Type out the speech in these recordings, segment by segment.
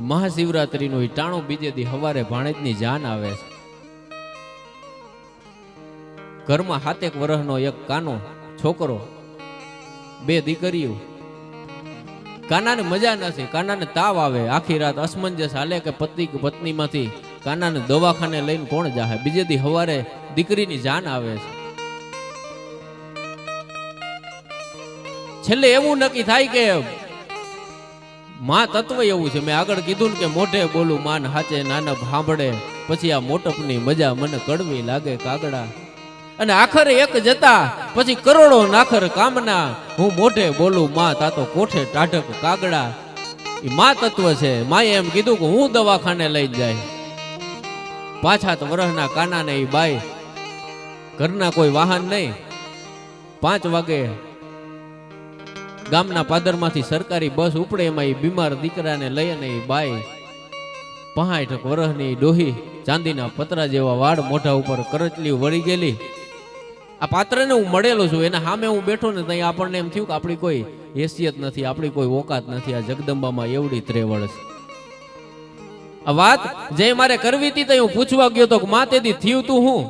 મહાશિવરાત્રીનું ઈ ટાણું બીજે દી હવારે ભાણેજની જાન આવે છે. ઘરમાં સાતેક વર્ષનો એક કાનો છોકરો, બે દીકરીઓ. કાનાને મજા નથી, કાનાને તાવ આવે. આખી રાત અસમંજસ હાલે કે પતિ પત્નીમાંથી કાનાને દવાખાને લઈને કોણ જાહે? બીજે દી હવારે દીકરીની જાન આવે છે. છેલ્લે એવું નક્કી થાય કે માં તત્વ એવું છે. મેં આગળ કીધું ને કે મોઢે બોલું, માન હાચે નાનબ સાંભળે પછી આ મોટપની મજા મને કડવી લાગે કાગડા. અને આખરે એક જતા, પછી કરોડો નાખર કામના. હું મોઢે બોલું, માં તાતો કોઠે ટાઢક કાગડા. એ માં તત્વ છે. માએ એમ કીધું કે હું દવાખાને લઈ જાય. પાછા સાત વરહના કાનાને એ બાઈ. ઘરના કોઈ વાહન નહીં. પાંચ વાગે ગામના પાદરમાંથી સરકારી બસ ઉપડે એમાં એ બીમાર દીકરાને લઈ અને એ બાઈ પહાઠ વરહની ડોહી ચાંદીના પતરા જેવા વાળ મોઢા ઉપર કરચલી વળી ગયેલી. આ પાત્રને હું મળેલો છું, એના સામે હું બેઠો ને ત્યાં આપણને એમ થયું કે આપણી કોઈ હેસિયત નથી, આપણી કોઈ ઓકાત નથી, આ જગદંબામાં એવડી ત્રેવડ છે. આ વાત જે મારે કરવી હતી તો હું પૂછવા ગયો તો કે માં તેથી થયું તું હું?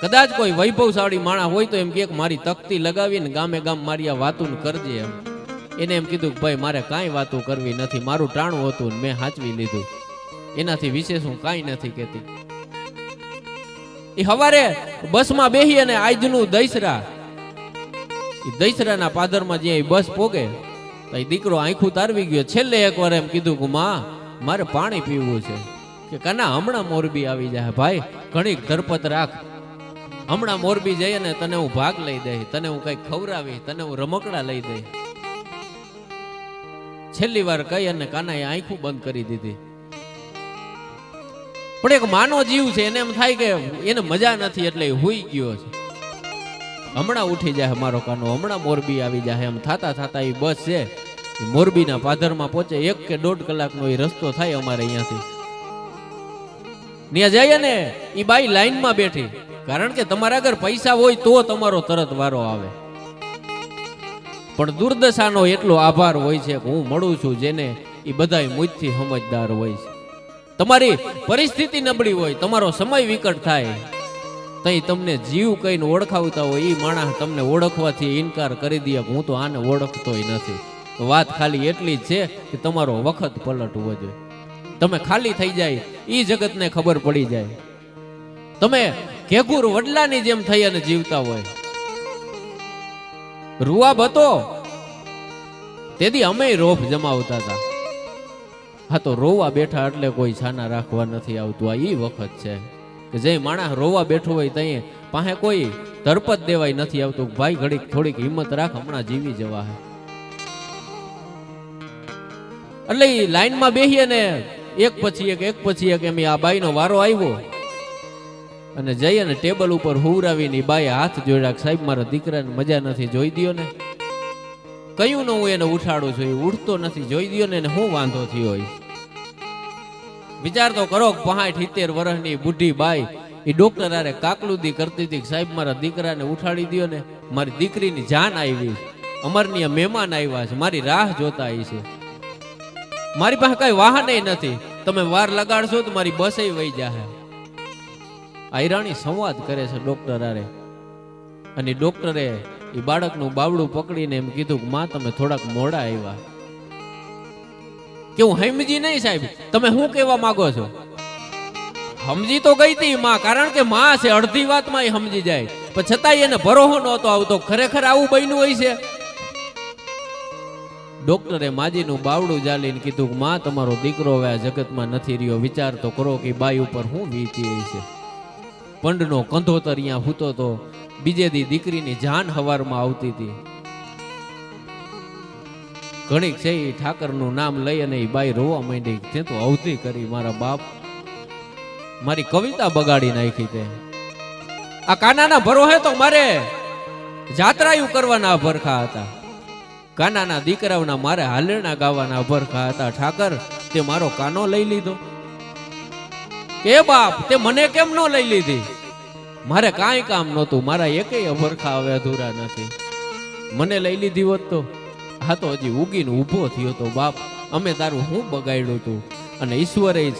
કદાચ કોઈ વૈભવશાળી માણા હોય તો એમ કે મારી તકતી લગાવીને ગામે ગામ મારી આ વાતું કરજે એમ. એને એમ કીધું ભાઈ, મારે કાંઈ વાતું કરવી નથી, મારું ટાણું હતું મેં હાચવી લીધું. એનાથી વિશેષ હું કાંઈ નથી કહેતી. એ હવારે બસમાં બેહી અને આજનું દૈસરા એ દૈસરાના પાદરમાં જ્યાં બસ પોગે, તો એ દીકરો આંખું તારવી ગયો. છેલ્લે એકવાર એમ કીધું કે, માં, મારે પાણી પીવું છે. કે, કના, હમણાં મોરબી આવી જાય ભાઈ. ઘણીક ધરપત રાખ. હમણાં મોરબી જઈએ ને તને હું ભાગ લઈ દઈ, તને હું કઈ ખવડાવી, તને હું રમકડા લઈ દઈ. છેલ્લી વાર કહી અને કાનાએ આંખું બંધ કરી દીધી. પણ એક માનો જીવ છે, એને એમ થાય કે એને મજા નથી એટલે હુઈ ગયો છે. હમણાં ઉઠી જાય મારો કાનો, હમણાં મોરબી આવી જાય, એમ થાતા થાતા એ બસ છે. મોરબીના પાદરમાં પહોંચે એક કે દોઢ કલાકનો એ રસ્તો થાય અમારે અહીંયાથી. ત્યાં જઈએ ને એ બાઈ લાઈનમાં બેઠી. કારણ કે તમારા આગળ પૈસા હોય તો તમારો તરત વારો આવે. પણ દુર્દશાનો એટલો આભાર હોય છે કે હું મળું છું જેને એ બધાય મુજથી સમજદાર હોય છે. તમારી પરિસ્થિતિ નબળી હોય, તમારો સમય વિકટ થાય, તઈ તમને જીવ કહીને ઓળખાવતા હોય એ માણસ તમને ઓળખવાથી ઇનકાર કરી દે કે હું તો આને ઓળખતોય નથી. વાત ખાલી એટલી જ છે કે તમારો વખત પલટવો જોઈએ તમે ખાલી થઈ જાય એ જગતને ખબર પડી જાય. તમે કેકુર વડલાની જેમ થઈ અને જીવતા હોય. રૂઆબ હતો. તેથી અમે રોફ જમાવતા હતા. હા તો રોવા બેઠા એટલે કોઈ છાના રાખવા નથી આવતું. આ એ વખત છે કે જે માણસ રોવા બેઠો હોય ત્યાં પાસે કોઈ ધરપત દેવાય નથી આવતું. ભાઈ ઘડીક થોડીક હિંમત રાખ, હમણાં જીવી જવા એટલે લાઈનમાં બેહીએ ને એક પછી એક એક પછી એક એમ આ બાઈનો વારો આવ્યો. અને જઈ અને ટેબલ ઉપર હુવરાવીને બાએ હાથ જોડ્યા સાહેબ, મારા દીકરાને મજા નથી, જોઈ દ્યો ને. કયું ન હું એને ઉઠાડું છું ઉઠતો નથી, જોઈ દ્યો ને હું વાંધો થયો હોય? વિચાર તો કરો પહાઠ સિત્તેર વર્ષની બુઢી બાઈ એ ડોક્ટર આરે કાકલુદી કરતી હતી સાહેબ, મારા દીકરાને ઉઠાડી દ્યો ને. મારી દીકરીની જાન આવી. અમારની મહેમાન આવ્યા છે, મારી રાહ જોતા આવી છે. મારી પાસે કઈ વાહન નથી. તમે વાર લગાડશો તો મારી બસે વહી જાહે. આયરાણી સંવાદ કરે છે ડોક્ટર આરે અને ડોક્ટરે એ બાળકનું બાવડું પકડીને એમ કીધું કે, માં, તમે થોડાક મોડા આવ્યા. કે હું સમજી નહીં સાહેબ? તમે શું કહેવા માંગો છો? સમજી તો ગઈ હતી, માં, કારણ કે માં છે, અડધી વાતમાં એ સમજી જાય. પણ છતાંય એને ભરોહો નહોતો આવતો. ખરેખર આવું બન્યું હોય છે? ડોક્ટરે માજીનું બાવડું જાલીને કીધું કે, માં, તમારો દીકરો હવે આ જગતમાં નથી રહ્યો. વિચાર તો કરો કે બાઈ ઉપર હું વીતી છે. પંડનો કંધોતર અહીંયા હૂતો તો બીજે દી દીકરીની જાન હવારમાં આવતી હતી. ઘણીક છે એ ઠાકરનું નામ લઈ અને એ બાઈ રોવા માંડી તે તો અવધી કરી, મારા બાપ. મારી કવિતા બગાડી નાખી તે. આ કાનાના ભરોહે તો મારે. જાત્રાયું કરવાના ભરખા હતા. કાનાના દીકરાઓના મારે હાલરણા ગાવાના અભરખા હતા, ઠાકર, તે મારો કાનો લઈ લીધો. કે બાપ, તે મને કેમ ન લઈ લીધી? મારે કાંઈ કામ નહોતું, મારા એકેય અભરખા હવે અધૂરા નથી. મને લઈ લીધી હોત તો, હા તો હજી ઉગીને ઊભો થયો તો બાપ, અમે તારું હું બગાડ્યું તું? અને ઈશ્વરે જ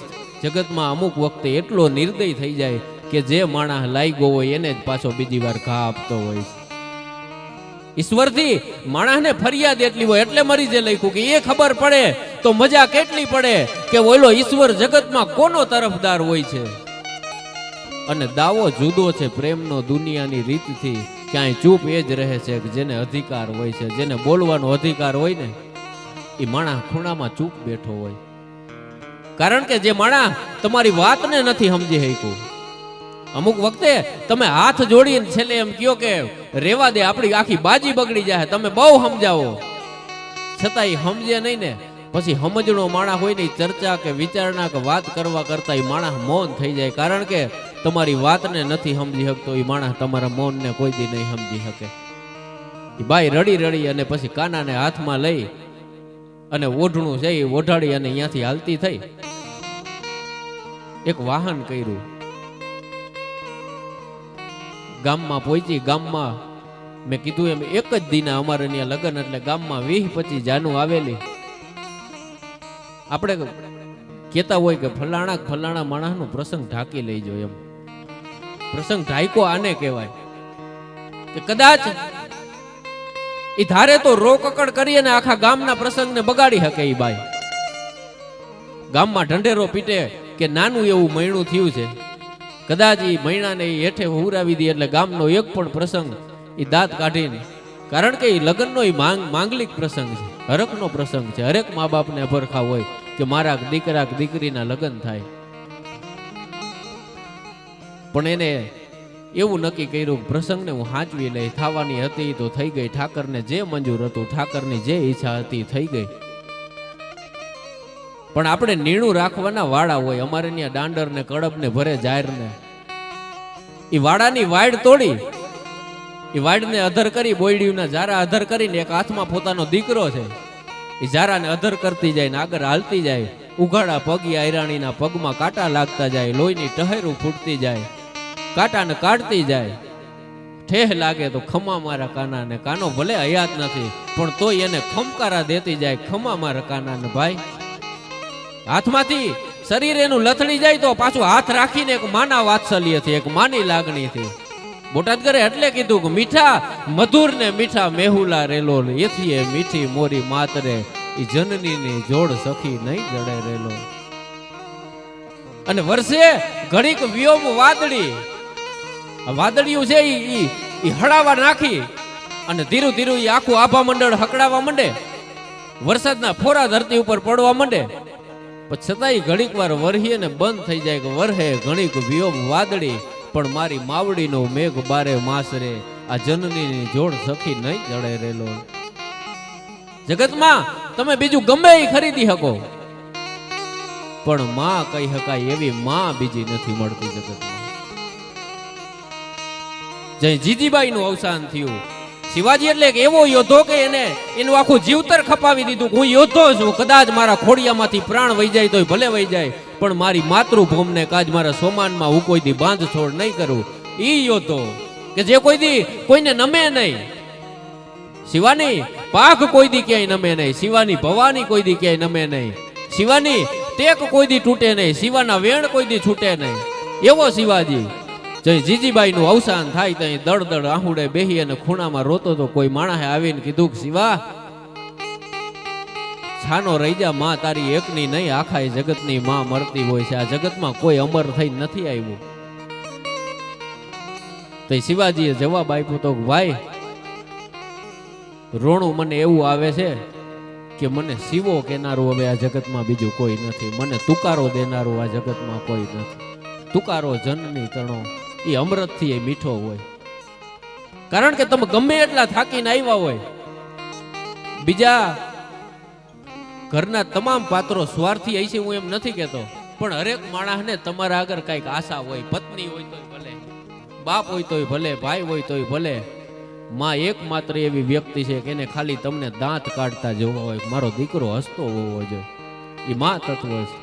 જગતમાં અમુક વખતે એટલો નિર્દય થઈ જાય કે જે માણસ લાગ્યો હોય એને જ પાછો બીજી વાર ઘા આપતો હોય છે. ઈશ્વરથી માણસને ફરિયાદ એટલી હોય, એટલે મરી જે લખ્યું કે એ ખબર પડે તો મજા કેટલી પડે કે ઓલો ઈશ્વર જગતમાં કોનો તરફદાર હોય છે? અને દાવો જુદો છે, પ્રેમનો દુનિયાની રીતથી ક્યાંય ચૂપ એ જ રહે છે કે જેને અધિકાર હોય છે, જેને બોલવાનો અધિકાર હોય ને, એ માણસ ખૂણામાં ચૂપ બેઠો હોય. કારણ કે જે માણસ તમારી વાતને નથી સમજી શક્યું. અમુક વખતે તમે હાથ જોડીને છેલ્લે એમ કયો કે રેવા દે, આપણી આખી બાજી બગડી જાય. તમે બહુ સમજાવો. છતાં એ સમજે નહીં ને. પછી સમજણો માણસ હોય ને ચર્ચા કે વિચારણા કે વાત કરવા કરતા એ માણસ મૌન થઈ જાય. કારણ કે તમારી વાતને નથી સમજી શકતો એ માણસ તમારા મૌનને કોઈ દી નહીં સમજી શકે. એ બાઈ રડી રડી અને પછી કાનાને હાથમાં લઈ અને ઓઢણું છે એ ઓઢાડી અને અહીંયાથી હાલતી થઈ. એક વાહન કર્યું. ગામમાં પહોંચી, ગામમાં મેં કીધું એમ, એક જ દિને અમારે ત્યાં લગ્ન એટલે ગામમાં વીસ પચીસ જાનું આવેલી. આપણે કહેતા હોય કે ફલાણા ફલાણા માણસનો પ્રસંગ ઢાંકી લેજો એમ. પ્રસંગ ઢાંકો આને કહેવાય. કે કદાચ એ ધારે તો રોકકડ કરી અને આખા ગામના પ્રસંગને બગાડી શકે એ બાઈ. ગામમાં ઢંઢેરો પીટે કે નાનું એવું મૈણું થયું છે. કદાચ એ મહિનાને એ હેઠે હુરાવી દે એટલે ગામનો એક પણ પ્રસંગ એ દાંત કાઢીને. કારણ કે એ લગ્નનો એ માંગ, માંગલિક પ્રસંગ છે. હરકનો પ્રસંગ છે. હરેક મા બાપને અભરખા હોય કે મારા દીકરા દીકરીના લગ્ન થાય. પણ એને એવું નક્કી કર્યું કે પ્રસંગને હું હાંચવી લઈ થવાની હતી તો થઈ ગઈ. ઠાકરને જે મંજૂર હતું, ઠાકરની જે ઈચ્છા હતી, થઈ ગઈ. પણ આપણે નીણું રાખવાના વાડા હોય. અમારે ત્યાં દાંડર ને કડપ ને ભરે જાહેર ને એ વાડાની વાડ તોડી. એ વાડને અધર કરી બોયડીના જારા અધર કરીને એક હાથમાં પોતાનો દીકરો છે. એ જારાને અધર કરતી જાય ને આગળ હાલતી જાય. ઉઘાડા પગી આયરાણીના પગમાં કાંટા લાગતા જાય, લોહીની ટહેરું ફૂટતી જાય, કાંટાને કાઢતી જાય. ઠેહ લાગે તો ખમા મારા કાનાને. કાનો ભલે હયાત નથી, પણ તોય એને ખમકારા દેતી જાય, ખમા મારા કાનાને. ભાઈ હાથમાંથી શરીર એનું લથડી જાય તો પાછું હાથ રાખીને એક માના વાત્સલ્યથી એક માની લાગણીથી બોટાદ કરે એટલે કીધું કે મીઠા મધુર ને મીઠા મેહુલા રેલો એથી એ મીઠી મોરી માતરે એ જનની જોડ સખી નહીં જડે રેલો. અને વર્ષે ઘડીક વ્યોમ વાદળી. વાદળિયું છે એ હળાવા નાખી અને ધીરું ધીરું એ આખું આભા મંડળ હકડાવા માંડે. વરસાદના ફોરા ધરતી ઉપર પડવા માંડે. છતાંય ઘણીક વાર વરહીએ ને બંધ થઈ જાય કે વરહે, ઘણીક વિયોગ વાદળી, પણ મારી માવડીનો મેઘ બારે માસરે, આ જનની જોડ સખી નહીં જડે રેલો. જગતમાં તમે બીજું ગમે એ ખરીદી શકો. પણ માં કહી શકાય એવી માં બીજી નથી મળતી જગતમાં. જય જીજીબાઈ નું અવસાન થયું. શિવાજી એટલે એક એવો યોદ્ધો કે એને એનું આખું જીવતર ખપાવી દીધું હું યોદ્ધો છું, કદાચ મારા ખોડિયામાંથી પ્રાણ વહી જાય તોય ભલે વહી જાય, પણ મારી માતૃભૂમને કાજ મારા સોમાનમાં હું કોઈ દી બાંધ છોડ નહીં કરું. ઈ યોદ્ધો કે જે કોઈ દી કોઈને નમે નહીં. શિવાની પાક કોઈ દી ક્યાંય નમે નહીં, શિવાની ભવાની કોઈ દી ક્યાંય નમે નહીં. શિવાની ટેક કોઈ દી તૂટે નહીં, શિવાના વેણ કોઈ દી છૂટે નહીં. એવો શિવાજી. જય જીજીબાઈ નું અવસાન થાય ત્યાં દળ દળ આહુડે બેહી અને ખૂણામાં રોતો તો કોઈ માણસે આવીને કીધું કે શિવા, છાનો રહી જા માં, તારી એકની નહીં આખા એ જગતની માં મરતી હોય છે. આ જગતમાં કોઈ અમર થઈ નથી આવ્યું. તો શિવાજીએ જવાબ આપ્યો તો ભાઈ, રોણું મને એવું આવે છે કે મને શિવો કેનારું હવે આ જગતમાં બીજું કોઈ નથી. મને તુકારો દેનારું આ જગતમાં કોઈ નથી. તુકારો જનની તણો. એ અમૃતથી એ મીઠો હોય. કારણ કે તમે ગમે એટલા થાકીને આવ્યા હોય, બીજા ઘરના તમામ પાત્રો સ્વાર્થી હશે હું એમ નથી કહેતો. પણ હરેક માણસને તમારા આગળ કંઈક આશા હોય, પત્ની હોય તોય ભલે, બાપ હોય તોય ભલે, ભાઈ હોય તોય ભલે, માં એકમાત્ર એવી વ્યક્તિ છે કે એને ખાલી તમને દાંત કાઢતા જવો હોય, મારો દીકરો હસતો હોવો જોઈએ. એ માં તત્વ છે.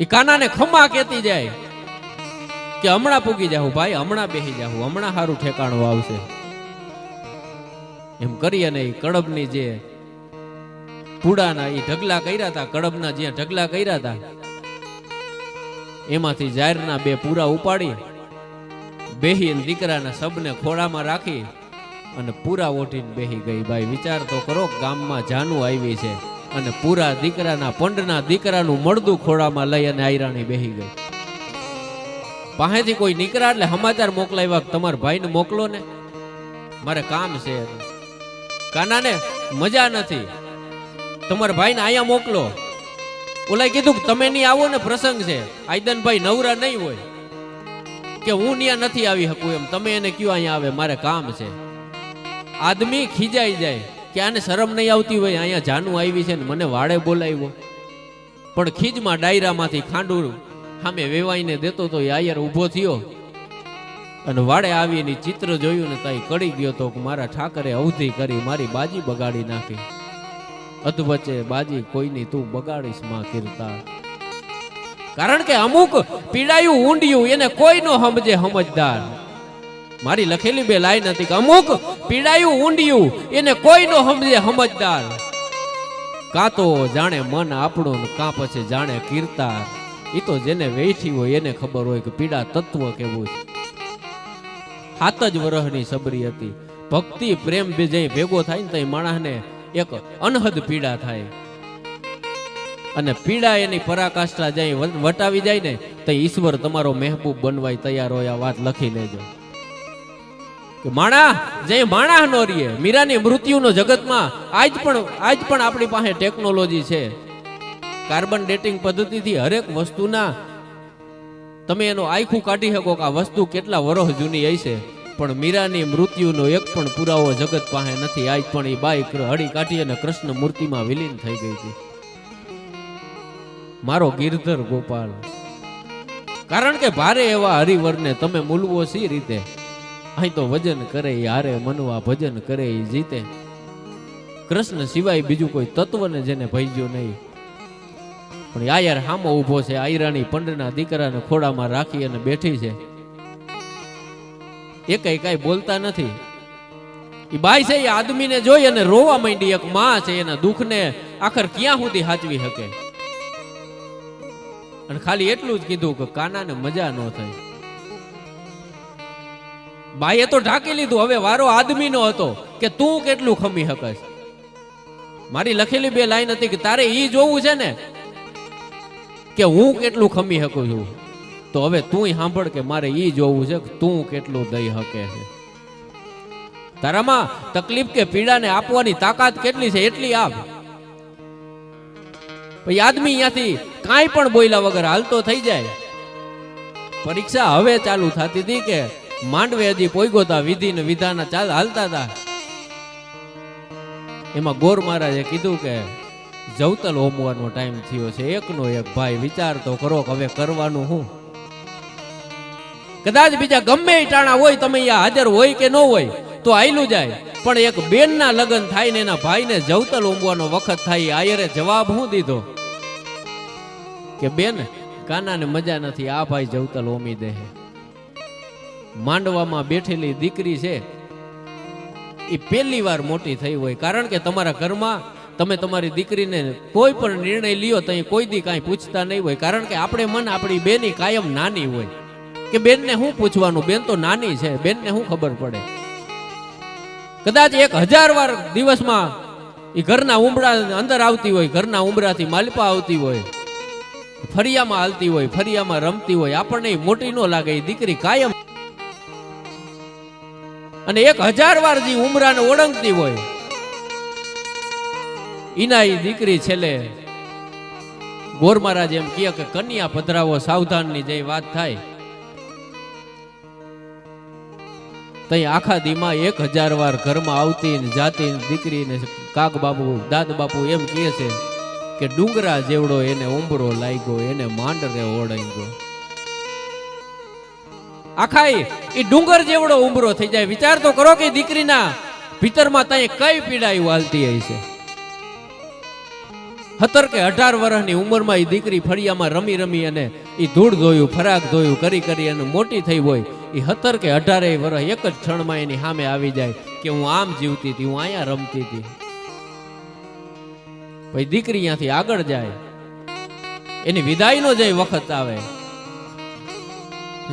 એ કાનાને ખમા કેતી જાય. કે હમણાં પૂગી જાઉં ભાઈ, હમણાં બેસી જાઉં હમણાં સારું ઠેકાણું આવશે. એમ કરી અને કડબની જે પૂડાના એ ઢગલા કર્યા હતા કડબના જ્યાં ઢગલા કર્યા હતા એમાંથી જાહેરના બે પૂરા ઉપાડી, બેહી દીકરાના સબને ખોળામાં રાખી અને પૂરા ઓઢીને બેહી ગઈ. ભાઈ, વિચાર તો કરો, ગામમાં જાનું આવી છે અને પૂરા દીકરાના, પંડના દીકરાનું મળદું ખોળામાં લઈ અને આયરાણી બેહી ગઈ. પાસેથી કોઈ નીકળ્યા એટલે સમાચાર મોકલાવ્યા તમારા ભાઈને મોકલો ને. મારે કામ છે. કાનાને મજા નથી. તમારા ભાઈને અહીંયા મોકલો. ઓલા કીધું કે તમે નહીં આવો ને પ્રસંગ છે. આયદનભાઈ નવરા નહીં હોય. કે હું ત્યાં નથી આવી શકું એમ. તમે એને કયો અહીંયા આવે, મારે કામ છે. આદમી ખીજાઈ જાય. કે આને શરમ નહીં આવતી હોય, અહીંયા જાનું આવી છે ને મને વાડે બોલાવ્યો. પણ ખીજમાં ડાયરામાંથી ખાંડું સામે વેવાઈને દેતો તો એ આયર ઊભો થયો. અને વાડે આવીને એની ચિત્ર જોયું ને તાઈ કડી ગયો તો મારા ઠાકરે અવધિ કરી, મારી બાજી બગાડી નાખી. અધવચ્ચે, બાજી, કોઈની તું બગાડીશમાં કીર્તા. કારણ કે અમુક પીડાયું ઊંડિયું એને કોઈ નો સમજે સમજદાર મારી લખેલી બે લાઈન હતી કે અમુક પીડાયું ઊંડિયું એને કોઈ નો સમજે સમજદાર કાં તો જાણે મન આપણું કાં પછી જાણે કીર્તાર એ તો જેને વેઠી હોય એને ખબર હોય કે પીડા તત્વ કેવું છે. હાથ જ વરહની સબરી હતી. ભક્તિ, પ્રેમ બે જઈ ભેગો થાય ને તો માણસને એક અનહદ પીડા થાય. અને પીડા એની પરાકાષ્ઠા જાય વટાવી જાય ને તો ઈશ્વર તમારો મહેબૂબ બનવાય તૈયાર હોય આ વાત લખી લેજો. કે માણા, જે માણા નો રીએ, મીરાની મૃત્યુનો જગતમાં આજ પણ આજ પણ આપણી પાસે ટેકનોલોજી છે. કાર્બન ડેટિંગ પદ્ધતિથી હરેક વસ્તુના તમે એનો આખું કાઢી શકો કે આ વસ્તુ કેટલા વર્ષ જૂની હશે પણ મીરાની મૃત્યુનો એક પણ પુરાવો જગત પાસે નથી. આજ પણ એ બાઈક હળી કાઢી અને કૃષ્ણ મૂર્તિમાં વિલીન થઈ ગઈ હતી. મારો ગિરધર ગોપાલ. કારણ કે ભારે એવા હરિવરને તમે મૂલવો સી રીતે? અહીં તો વજન કરે હારે મનવા ભજન કરે જીતે. કૃષ્ણ સિવાય બીજું કોઈ તત્વને જેને ભજ્યું નહીં. પણ યાર હામો ઊભો છે, આયરાની પંડના દીકરાને ખોડામાં રાખી અને બેઠી છે. એ કઈ કઈ બોલતા નથી. એ બાઈ છે એ આદમીને જોઈ અને રોવા માંડી એક માં છે, એના દુઃખને આખર ક્યાં સુધી હાચવી શકે? અને ખાલી એટલું જ કીધું કે કાનાને મજા ન થઈ. બાઈએ તો ઢાંકી લીધું, હવે વારો આદમીનો હતો કે તું કેટલું ખમી શકશ મારી લખેલી બે લાઈન હતી કે તારે ઈ જોવું છે ને કે હું કેટલું ખમી શકું છું? તો હવે તું સાંભળ કે મારે એ જોવું છે કે તું કેટલું દઈ શકે છે. તારામાં તકલીફ કે પીડાને આપવાની તાકાત કેટલી છે એટલી આપ. પછી આદમી અહીંયાથી કાંઈ પણ બોલ્યા વગર હાલતો થઈ જાય. પરીક્ષા હવે ચાલુ થતી હતી કે માંડવે હજી પોઈગો તા વિધિ ને વિધાના ચાલ હાલતા હતા એમાં ગોર મહારાજે કીધું કે જવતલ હોમવાનો ટાઈમ થયો છે. એકનો એક ભાઈ વિચાર તો કરો કે હવે કરવાનું હું? કદાચ બીજા ગમે ટાણા હોય, તમે અહીંયા હાજર હોય કે ન હોય, તો આયલું જાય. પણ એક બેનના લગ્ન થાય ને એના ભાઈને જવતલ ઓમવાનો વખત થાય આયરે જવાબ હું દીધો? કે બેન, કાનાને મજા નથી, આ ભાઈ જવતલ ઓમી દે માંડવામાં બેઠેલી દીકરી છે એ પહેલી વાર મોટી થઈ હોય. કારણ કે તમારા ઘરમાં તમે તમારી દીકરીને કોઈ પણ નિર્ણય લ્યો તો કોઈ દી કાંઈ પૂછતા નહીં હોય. કારણ કે આપણે મન આપણી બેની કાયમ નાની હોય. કે બેનને શું પૂછવાનું? બેન તો નાની છે. બેનને શું ખબર પડે? કદાચ એક હજાર વાર દિવસમાં એ ઘરના ઉમરા અંદર આવતી હોય, ઘરના ઉમરાથી માલપા આવતી હોય, ફરિયામાં હાલતી હોય, ફરિયામાં રમતી હોય, આપણને મોટી ન લાગે, એ દીકરી કાયમ અને એક હજાર વાર જે ઉમરાને ઓળંગતી હોય ઈના એ દીકરી છેલ્લે ગોર મહારાજ એમ કહે કે કન્યા પધરાવો, સાવધાનની જે વાત થાય. તઈ આખા દીમાં એક હજાર વાર ઘરમાં આવતી ને જાતી દીકરી ને કાક બાપુ, દાદ બાપુ એમ કહે છે કે ડુંગરા જેવડો એને ઉંબરો લાગ્યો, એને માંડરે ઓળંગ્યો. આખા એ ડુંગર જેવડો ઉંબરો થઈ જાય. વિચાર તો કરો કે દીકરીના ભીતરમાં તઈ કઈ પીડાયું હાલતી હશે. સત્તર કે અઢાર વર્ષની ઉંમરમાં એ દીકરી ફળિયામાં રમી રમી અને એ ધૂળ ધોયું, ફરાક ધોયું, કરી કરી અને મોટી થઈ હોય. એ સત્તર કે અઢારે વર્ષ એક જ ક્ષણમાં એની સામે આવી જાય કે હું આમ જીવતી હતી, હું અહીંયા રમતી હતી. પછી દીકરી ત્યાંથી આગળ જાય. એની વિદાયનો જે વખત આવે.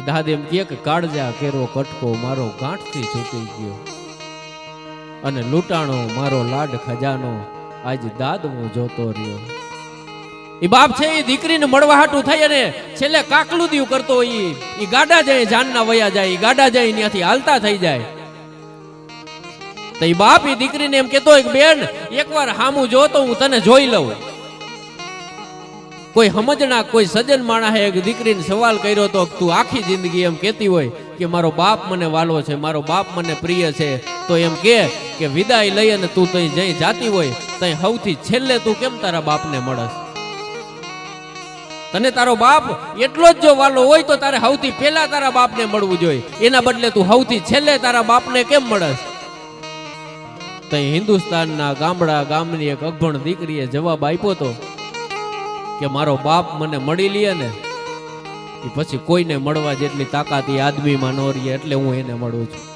દાદ એમ કે કાળજા કેરો, કટકો મારો ગાંઠથી છૂટી ગયો. અને લૂંટાણો મારો લાડ ખજાનો આજ દાદ હું જોતો રહ્યો. એ બાપ છે એ દીકરીને મળવા હાટું થઈ અને છેલ્લે કાકલું દિયું કરતો હોય એ ગાડા જાય, જાનના વયા જાય, ઈ ગાડા જાય ત્યાંથી હાલતા થઈ જાય. તો એ બાપ એ દીકરીને એમ કેતો હોય કે, બેન, એકવાર હામું જો તો હું તને જોઈ લઉં. કોઈ સમજણા કોઈ સજ્જન માણસે એક દીકરીને સવાલ કર્યો તો તું આખી જિંદગી એમ કહેતી હોય. કે મારો બાપ મને વાલો છે, મારો બાપ મને પ્રિય છે, તો એમ કે વિદાય લઈ અને તું તઈ જઈ જાતી હોય, તઈ સૌથી છેલ્લે તું કેમ તારા બાપને મળશ તને તારો બાપ એટલો જ જો વાલો હોય તો તારે સૌથી પહેલા તારા બાપને મળવું જોઈએ. એના બદલે તું સૌથી છેલ્લે તારા બાપને કેમ મળશ તઈ હિન્દુસ્તાનના ગામડા ગામની એક અગભણ દીકરીએ જવાબ આપ્યો તો, કે મારો બાપ મને મળી લે ને પછી કોઈને મળવા જેટલી તાકાત એ આદમીમાં ન રહીએ એટલે હું એને મળું છું.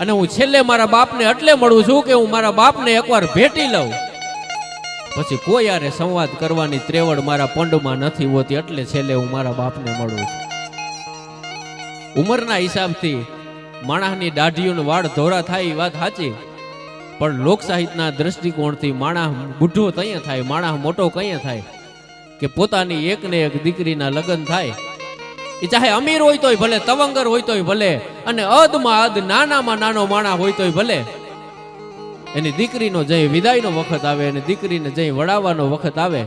અને હું છેલ્લે મારા બાપને એટલે મળું છું કે હું મારા બાપને એકવાર ભેટી લઉં. પછી કોઈ યારે સંવાદ કરવાની ત્રેવડ મારા પંડમાં નથી હોતી એટલે છેલ્લે હું મારા બાપને મળું છું. ઉંમરના હિસાબથી માણસની દાઢીઓનો વાળ ધોરા થાય એ વાત સાચી. પણ લોક સાહિત્યના દ્રષ્ટિકોણથી માણસ બુઢો તૈયા થાય, માણસ મોટો ક્યાં થાય? કે પોતાની એક ને એક દીકરીના લગ્ન થાય. એ ચાહે અમીર હોય તોય ભલે, તવંગર હોય તોય ભલે, અને અધમાં અધ નાનામાં નાનો માણા હોય તોય ભલે. એની દીકરીનો જય વિદાયનો વખત આવે, અને દીકરીને જય વડાવવાનો વખત આવે.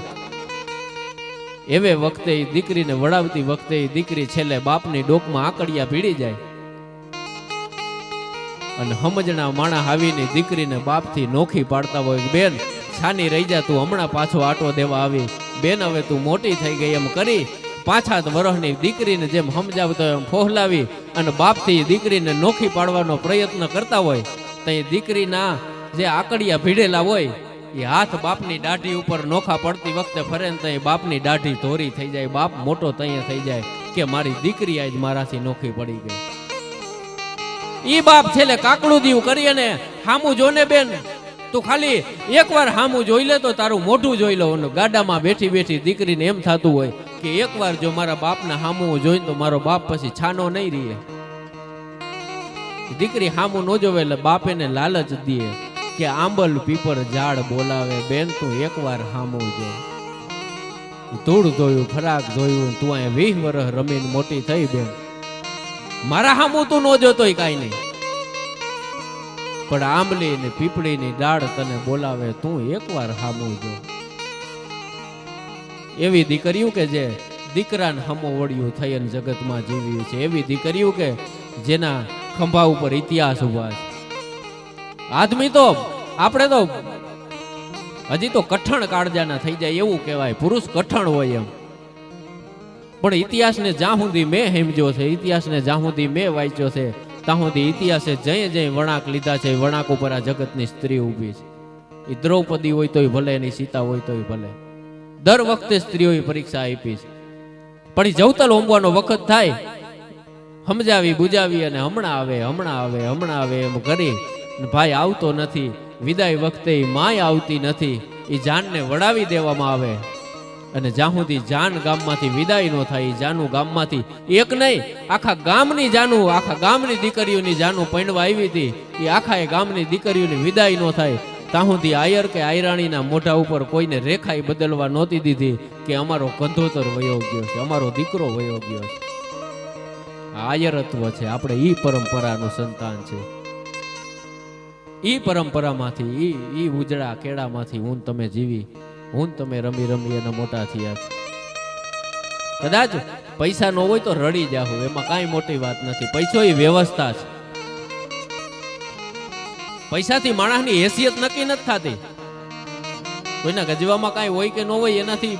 એવે વખતે એ દીકરીને વડાવતી વખતે એ દીકરી છેલ્લે બાપની ડોકમાં આકડિયા ભીડી જાય. અને સમજણા માણા આવીને દીકરીને બાપથી નોખી પાડતા હોય બેન, છાની રહી જા, તું હમણાં પાછો આટો દેવા આવી. બેન, હવે તું મોટી થઈ ગઈ, એમ કરી પાછા વરહની દીકરીને જેમ સમજાવતો એમ ફોહલાવી અને બાપથી દીકરીને નોખી પાડવાનો પ્રયત્ન કરતા હોય, તો એ દીકરીના જે આકડિયા ભીડેલા હોય, એ હાથ બાપની દાઢી ઉપર નોખા પડતી વખતે ફરે ને તો બાપની દાઢી ધોરી થઈ જાય, બાપ મોટો તૈયાર થઈ જાય, કે મારી દીકરી આજ મારાથી નોખી પડી ગઈ. ઈ બાપ છેલ્લે કાકડું દીવ કરી અને હામું જોને બેન તું ખાલી એકવાર હામું જોઈ લે તો તારું મોઢું જોઈ લો. ગાડામાં બેઠી બેઠી દીકરીને એમ થતું હોય કે એકવાર જો મારા બાપના હામું જોઈને તો મારો બાપ પછી છાનો નહીં રહીએ. દીકરી હામું ન જોવે એટલે બાપ એને લાલચ દે કે આંબલ પીપર ઝાડ બોલાવે. બેન, તું એકવાર હામું જો. ધૂળ ધોયું, ફરાક ધોયું, તું અહીંયા વીસ વર્ષ રમીને મોટી થઈ બેન. મારા હામું તું ન જોતોય કાંઈ નહીં. પણ આંબલી ને પીપળીની ડાળ તને બોલાવે, તું એકવાર હામો જો. એવી દીકરીઓ કે જે દીકરાને હમો વળ્યું થઈ અને જગતમાં જીવ્યું છે. એવી દીકરીઓ કે જેના ખંભા ઉપર ઇતિહાસ ઊભા છે. આદમી તો, આપણે તો, હજી તો કઠણ કાળજાના થઈ જાય એવું કહેવાય. પુરુષ કઠણ હોય એમ. પણ ઇતિહાસને જ્યાં સુધી મેં હેમજો છે, ઇતિહાસને જ્યાં સુધી મેં વાંચ્યો છે ત્યાં ઇતિહાસે જય જય વણાક લીધા છે. વણાક ઉપર આ જગતની સ્ત્રી ઊભી છે. એ દ્રૌપદી હોય તોય ભલે, એની સીતા હોય તોય ભલે. દર વખતે સ્ત્રીઓએ પરીક્ષા આપી છે. પણ એ જવતલ હોમવાનો વખત થાય. સમજાવી, બુજાવી અને હમણાં આવે હમણાં આવે હમણાં આવે એમ કરી. ભાઈ આવતો નથી. વિદાય વખતે માય આવતી નથી. એ જાનને વડાવી દેવામાં આવે. અને જ્યાં સુધી જાન ગામમાંથી વિદાય ન થાય જાનું ગામમાંથી એક નહીં, આખા ગામની જાનું, આખા ગામની દીકરીઓની જાનું પૈણવા આવી હતી એ આખા એ ગામની દીકરીઓની વિદાય ન થાય. ત્યાં સુધી આયર કે આયરાણીના મોઢા ઉપર કોઈને રેખા બદલવા નહોતી દીધી કે અમારો કંધોતર વયો ગયો છે, અમારો દીકરો વયો ગયો છે. આયરત્વ છે, આપણે ઈ પરંપરાનું સંતાન છે. ઈ પરંપરામાંથી, ઈ ઈ ઉજળા કેળામાંથી હું તમે જીવી હું તમે રમી રમી અને મોટા થયા કદાચ પૈસા ન હોય તો રડી જાહો એમાં કાંઈ મોટી વાત નથી. પૈસો એ વ્યવસ્થા છે. પૈસાથી માણસની હેસિયત નક્કી નથી થતી. કોઈના ગજવામાં કાંઈ હોય કે ન હોય એનાથી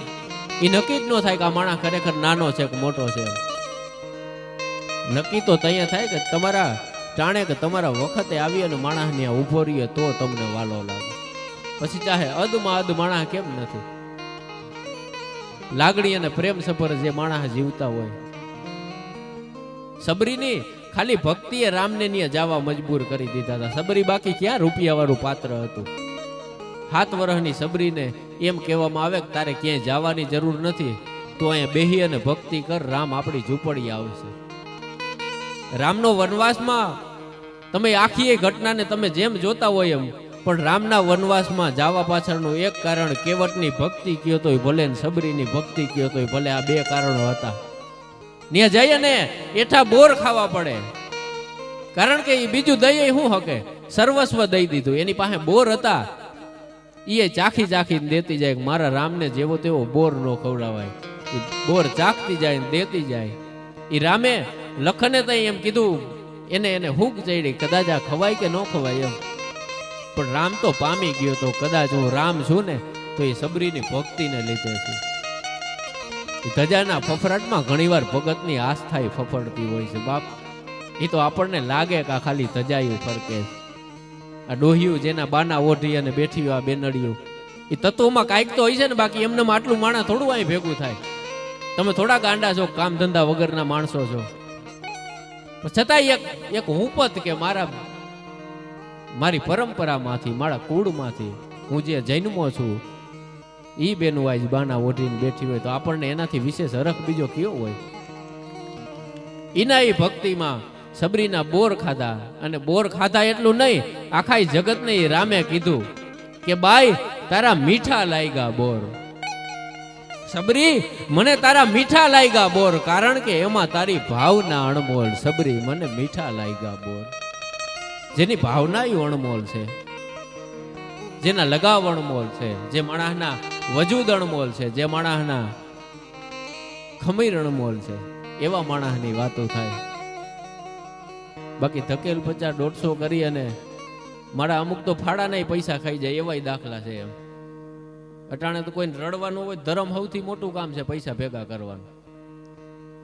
એ નક્કી જ ન થાય કે આ માણસ ખરેખર નાનો છે કે મોટો છે. નક્કી તો તૈયાર થાય કે તમારા, જાણે કે તમારા વખતે આવી અને માણસને આ ઊભો રહીએ તો તમને વાલો લાગે. પછી ચાહે અદમાં અદ માણા કેમ નથી? લાગણી અને પ્રેમ સફર જે માણસ જીવતા હોય. સબરીની ખાલી ભક્તિએ રામને ત્યાં જવા મજબૂર કરી દીધા હતા. સબરી બાકી ક્યાં રૂપિયા વાળું પાત્ર હતું? હાથ વર્ષની સબરીને એમ કહેવામાં આવે કે તારે ક્યાંય જવાની જરૂર નથી. તો અહીંયા બેહી અને ભક્તિ કર, રામ આપણી ઝૂંપડી આવશે. રામનો વનવાસમાં તમે આખી એ ઘટનાને તમે જેમ જોતા હોય એમ પણ રામના વનવાસમાં જવા પાછળનું એક કારણ, કેવટની ભક્તિ કયો તોય ભલે ને સબરીની ભક્તિ કયો તોય ભલે, આ બે કારણો હતા. ત્યાં જઈએ ને, એઠા બોર ખાવા પડે. કારણ કે એ બીજું દઈએ શું હકે? સર્વસ્વ દઈ દીધું. એની પાસે બોર હતા. એ ચાખી ચાખીને દેતી જાય મારા રામને જેવો તેવો બોર ન ખવડાવાય. બોર ચાખતી જાય ને દેતી જાય. એ રામે લખને તઈ એમ કીધું, એને એને હુક ચડી, કદાચ આ ખવાય કે ન ખવાય એમ. પણ રામ તો પામી ગયો તો કદાચ હું રામ છું ને, તો એ સબરીની ભક્તિને લીધે છું. ધજાના ફફડાટમાં ઘણીવાર ભગતની આસ્થા ફફડતી હોય છે, બાપ. એ તો આપણને લાગે કે આ ખાલી ધજાયું ફરકે. આ ડોહિયું જેના બાના ઓઢી અને બેઠી આ બેનડિયું એ તત્વોમાં કાંઈક તો હોય છે ને, બાકી એમને આટલું માણા થોડું અહીં ભેગું થાય. તમે થોડા ગાંડા છો, કામ ધંધા વગરના માણસો છો. છતાં એક એક હુંપત કે મારા મારી પરંપરામાંથી, મારા કુળમાંથી હું જે જન્મો છું એ બેનું આજ બાના ઓઢીને બેઠી હોય તો આપણને એનાથી વિશેષ હરખ બીજો કયો હોય? એના એ ભક્તિમાં સબરીના બોર ખાધા અને બોર ખાધા એટલું નહીં આખા જગતને એ રામે કીધું કે, બાઈ, તારા મીઠા લાગ્યા બોર. સબરી, મને તારા મીઠા લાગ્યા બોર, કારણ કે એમાં તારી ભાવના અણમોલ. સબરી, મને મીઠા લાગ્યા બોર. જેની ભાવના અણમોલ છે. જેના લગાવ અણમોલ છે. જે માણસના વજૂદ અણમોલ છે. જે માણસના ખમીર અણમોલ છે. એવા માણસની વાતો થાય. બાકી ધકેલ પચાસ દોઢસો કરી અને મારા અમુક તો ફાડા નહીં પૈસા ખાઈ જાય એવાય દાખલા છે એમ. અટાણે તો કોઈને રડવાનું હોય ધરમ સૌથી મોટું કામ છે પૈસા ભેગા કરવાનું.